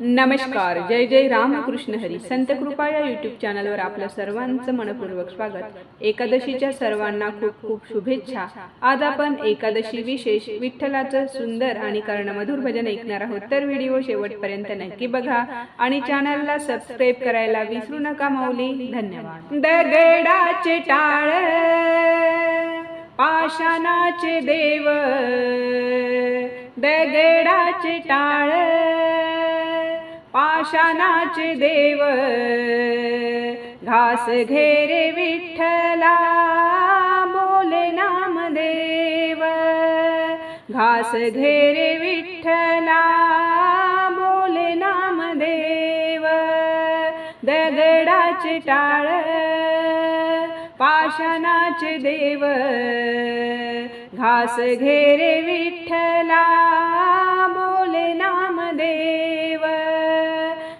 नमस्कार. जय जय रामकृष्ण हरी. संत कृपा या युट्यूब चॅनलवर आपल्या सर्वांचं मनपूर्वक स्वागत. एकादशीच्या सर्वांना खूप खूप शुभेच्छा. आज आपण एकादशी विशेष विठ्ठलाचं सुंदर आणि कर्णमधुर भजन ऐकणार आहोत. तर व्हिडिओ शेवटपर्यंत नक्की बघा आणि चॅनलला सबस्क्राईब करायला विसरू नका माऊली. धन्यवाद. दगडाचे टाळ पाषाणाचे देव दगडाचे टाळ पाषाणाचे देव. घास घेरे विठ्ठला बोले नामदेव. घास घेरे विठ्ठला बोले नामदेव. दगडाचे टाळ पाषाणाचे देव. घास घेरे विठ्ठला बोले नामदेव.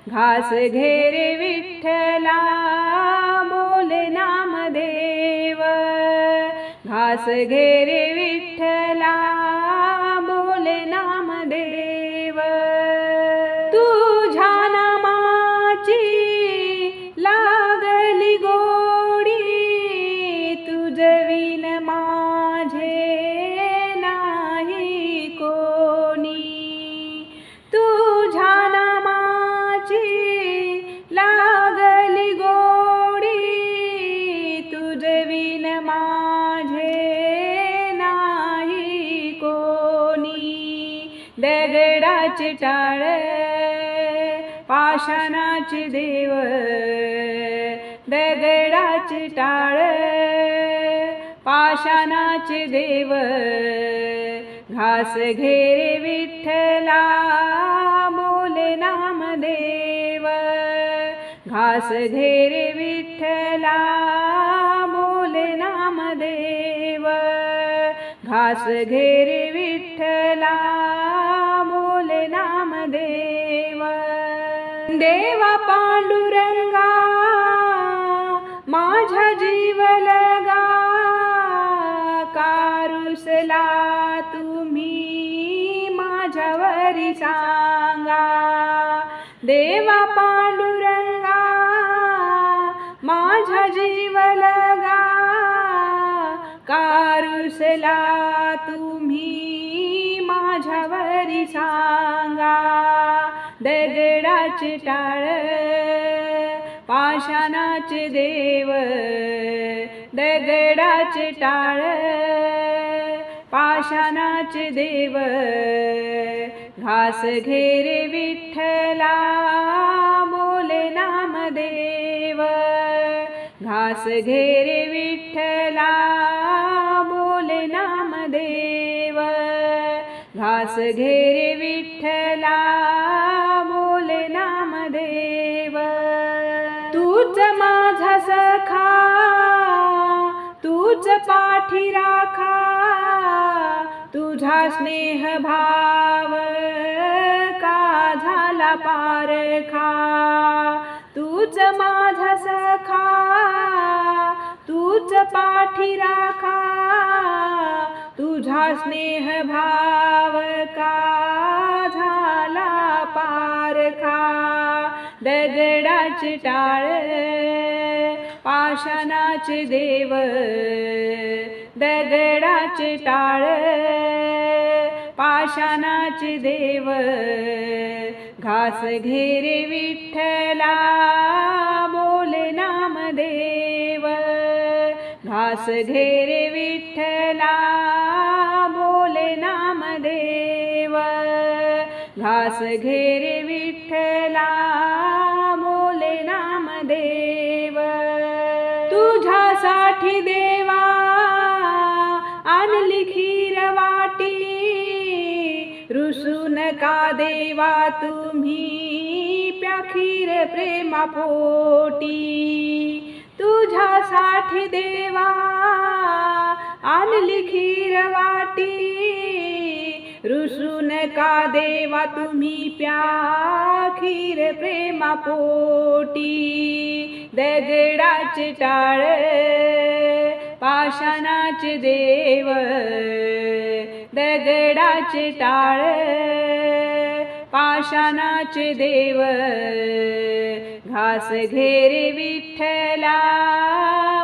घास घेरे विठ्ठला नाम नामदेव. घास घेरे विठ्ठला लागली गोडी तुझविन माझे नाही कोणी. दगडाचे टाळ पाषाणाची देव दगडाची टाळ पाषाणाचे देव. घास घेरे विठ्ठला बोले नामदेव. घास घेरे विठ्ठला बोले नामदेव. घास घेरे विठ्ठला बोले नामदेव. देवा पांडुरंगा माझ्या जीव लगा कारुसला तुम्ही माझ्यावरी सांगा. देवा पांडुरंगा माझ्या जीव लगा कारुसला तुम्ही माझ्यावरी सांगा. दगडाचे टाळ पाषाणाचे देव दगडाचे टाळ पाषाणाचे देव घास घेरे विठ्ठला बोले नामदेव. घास घेरे विठ्ठला बोले नामदेव. घास घेरे विठ्ठला बोले नामदेव. तूच माझा सखा तूच पाठी राखा तुझा स्नेह भाव का झाला पारखा? माझा सखा तूच पाठी राखा तुझा स्नेह भाव का झाला पारखा दगडाचे टाळ पाषाणाचे देव दगडाचे टाळ पाषाणाचे देव घास घेरे विठ्ठला बोले नामदेव. घास घेरे विठ्ठला बोले नामदेव. घास घेरे विठ्ठला बोले नामदेव. तुझ्यासाठी देवा आणली रुसू नका देवा तुम्ही? प्याखीर प्रेमा पोटी तुझ्यासाठी देवा आणली खीर वाटी. रुसू नका देवा तुम्ही? प्या खीर प्रेमा पोटी दगडाचे टाळ पाषाणाचे देव. दगडाचे टाळ पाषाणाचे देव घास घेरे विठ्ठला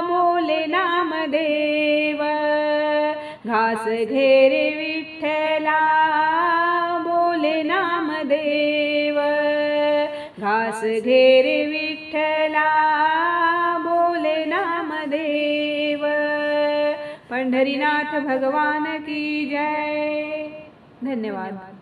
बोले नामदेव. घास घेरे विठ्ठला बोले नामदेव. घास घेरे विठ्ठला पंढरीनाथ भगवान की जय. धन्यवाद.